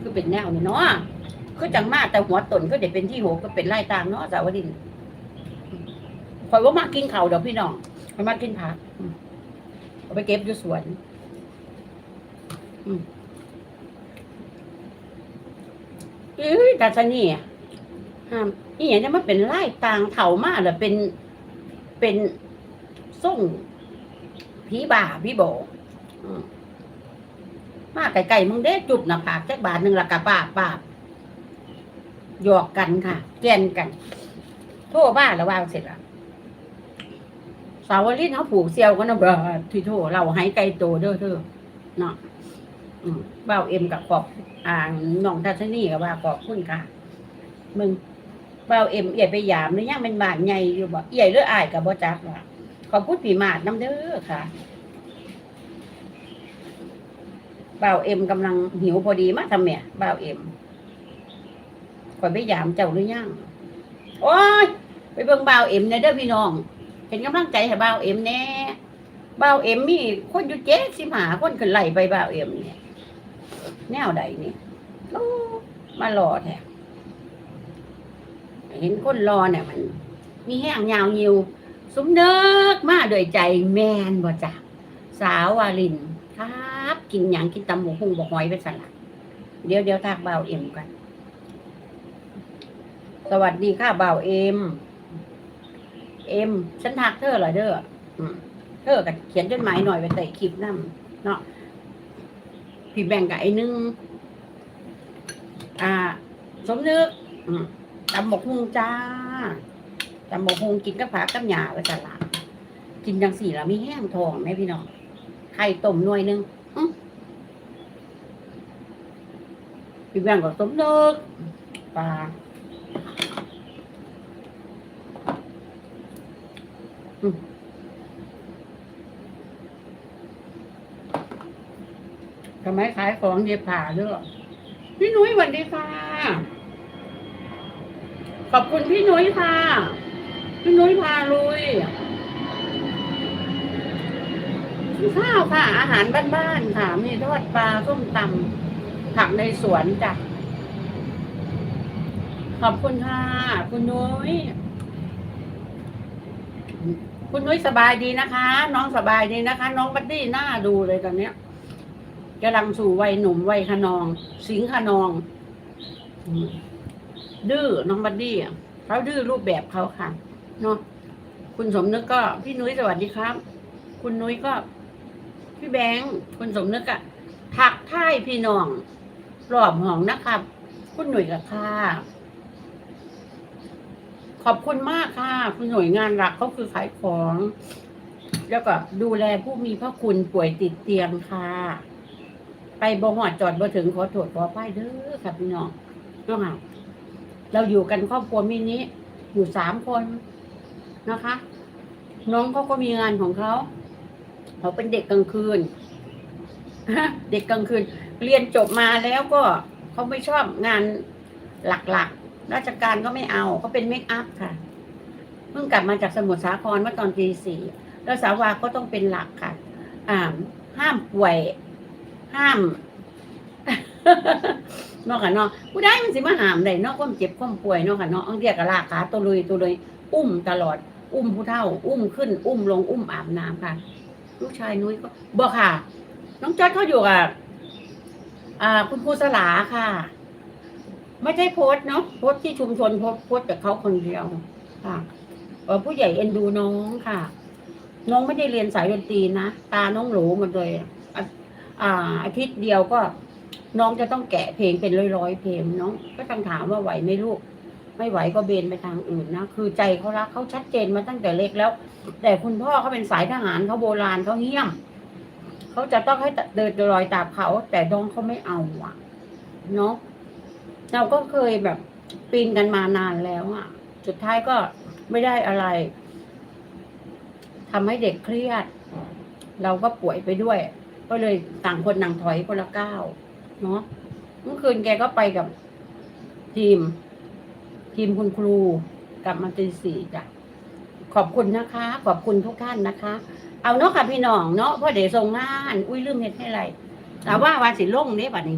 คือเป็นแนวนี่เนาะคือจังมาแต่หัวตนก็จะเป็นที่โหก็เป็นไล่ตามเนาะสาวดินคอยว่ามากินเขาเดี๋ยวพี่น้องคอยมากินผักเอาไปเก็บอยู่สวนอืมอ้ยแต่ชะนี่ห้ามนี่อย่างนี้มันเป็นไล่ตางเถามาหรือเป็นเป็นส่งผีบ่าพี่โบอืม มาไก่ๆมึงเด้จุบหน้าผากแจ็คบาทหนึ่งละกะปาปาหยอกกันค่ะ แกนกัน โทษบ้าแล้วว่าเสร็จละสาวลินเขาผูกเซียวกันนะเบอร์ที่โทษเราให้ไกลโตเด้อเธอเนาะเบ้าเอ็มกับขอบอ่างน้องทัศนีกับว่าขอบคุณค่ะ มึงเบ้าเอ็มเอี่ยไปยามหรือยังเป็นบาทใหญ่อยู่บ่เอี่ยหรืออายกับบ่จักว่าขอบคุณผีมาดน้ำเด้อค่ะเบ้าเอ็มกำลังหิวพอดีมาทำเนี่ยเบ้าเอ็มคอยไปยามเจ้าหรือยังโอ้ยไปเบิ่งบ่าวเอ็มเนี่ยเด้อพี่น้องเป็นกำลังใจให้บ่าวเอ็มแน่บ่าวเอ็มมีคนอยู่เจ๊สิบหาคนขึ้นไหลไปบ่าวเอ็มเนี่ยแนวใดนี่โอ้มารอแท้เห็นคนรอเนี่ยมัน มีแห้งยาวยิวสมเนิกมาด้วยใจแมนบ่จ้ะสาววาลิน กินหยังกินตำหมูหุ่งบอกหอยไปสลัดเดี๋ยวเดี๋ยวทากเบาเอ็มกัน สวัสดีค่ะเบาเอ็ม เอ็ม ฉันทักเธอเหรอเด้ออืมเธอก็เขียนจดหมายหน่อยไปใส่คลิปนั่นเนาะพี่แบ่งกับไอ้นึง อ่า สมนึกอืมตำหมกฮุงจ้าตำหมกฮุงกินกับผักกับหญ้าไว้ตลาดกินจังสี่ละมีแห้งทองไหมพี่น้อง ไข่ต้มหน่วยหนึงพี่แบงกับสมนึกปลาทำไมขายของเย็บผ่าด้อพี่นุ้ยวัสดีค่ะ ขอบคุณพี่นุ้ยค่ะ พี่นุ้ยพาลุย กินข้าวค่ะ อาหารบ้านๆค่ะ มีทอดปลาส้มตำผักในสวนจ้ะขอบคุณค่ะ คุณนุ้ย คุณนุ้ยสบายดีนะคะ น้องสบายดีนะคะ น้องบัดดี้หน้าดูเลยตอนเนี้ยกำลังสู่วัยหนุ่มวัยขนอง สิงขนอง ดื้อน้องบัดดี้เขาดื้อรูปแบบเขาค่ะเนาะคุณสมนึกก็พี่นุ้ยสวัสดีครับ คุณนุ้ยก็ พี่แบงค์คุณสมนึกอะทักท่ายพี่น้องรอบห้องนะครับ คุณหนุ่ยกับค่ะขอบคุณมากค่ะ คุณหน่วยงานหลักเขาคือขายของ แล้วก็ดูแลผู้มีพระคุณป่วยติดเตียงค่ะ ไปบ่หอดจอดบ่ถึงขอโทษขอป้ายเด้อค่ะพี่น้องน้องอะเราอยู่กันครอบครัวมินิอยู่สามคนนะคะ น้องเขาก็มีงานของเขา เขาเป็นเด็กกลางคืนเด็กกลางคืน เรียนจบมาแล้วก็เขาไม่ชอบงานหลักๆ ราชการก็ไม่เอาเขาเป็นเมคอัพค่ะ เพิ่งกลับมาจากสมุทรสาครเมื่อตอนตีสี่แล้วสาวาก็ต้องเป็นหลักค่ะ อ่า ห้ามป่วย ห้ามนอกค่ะเนาะผู้ได้มันสิมาหามได้นอกความเจ็บความป่วยนอกค่ะเนาะอังเดียกกะลากขาตัวลุยตัวเลย อุ้มตลอด อุ้มผู้เฒ่า อุ้มขึ้น อุ้มลง อุ้มอาบน้ำค่ะ ลูกชายนุ้ยก็บอกค่ะ น้องจอดเขาอยู่กับอ่า คุณครูสลาค่ะ ไม่ได้โพสต์เนาะโพสต์ที่ชุมชนโพสต์โพสต์แต่เขาคนเดียวค่ะผู้ใหญ่เอ็นดูน้องค่ะ น้องไม่ได้เรียนสายดนตรีนะตาน้องหลูหมดเลยอะอ่าอาทิตย์เดียวก็ น้องจะต้องแกะเพลงเป็นร้อยๆเพลงน้องก็ต้องถามว่าไหวไหมลูก ไม่ไหวก็เบนไปทางอื่นนะ คือใจเขารักเขาชัดเจนมาตั้งแต่เล็กแล้ว แต่คุณพ่อเขาเป็นสายทหารเขาโบราณเขาเงี่ยมเขาจะต้องให้เดินรอยตามเขา แต่น้องเขาไม่เอาอะเนาะเราก็เคยแบบปีนกันมานานแล้วอะ สุดท้ายก็ไม่ได้อะไรทำให้เด็กเครียด เราก็ป่วยไปด้วย ก็เลยต่างคนต่างถอยคนละก้าวเนาะเมื่อคืนแกก็ไปกับทีม ทีมคุณครูกลับมาตีสี่จ้ะขอบคุณนะคะ ขอบคุณทุกท่านนะคะ เอาเนาะค่ะพี่น้องเนาะพ่อเดี๋ยวส่งงาน อุ้ยลืมเห็ดให้ไรแต่ว่าวันสิลงเนี้บัดนี้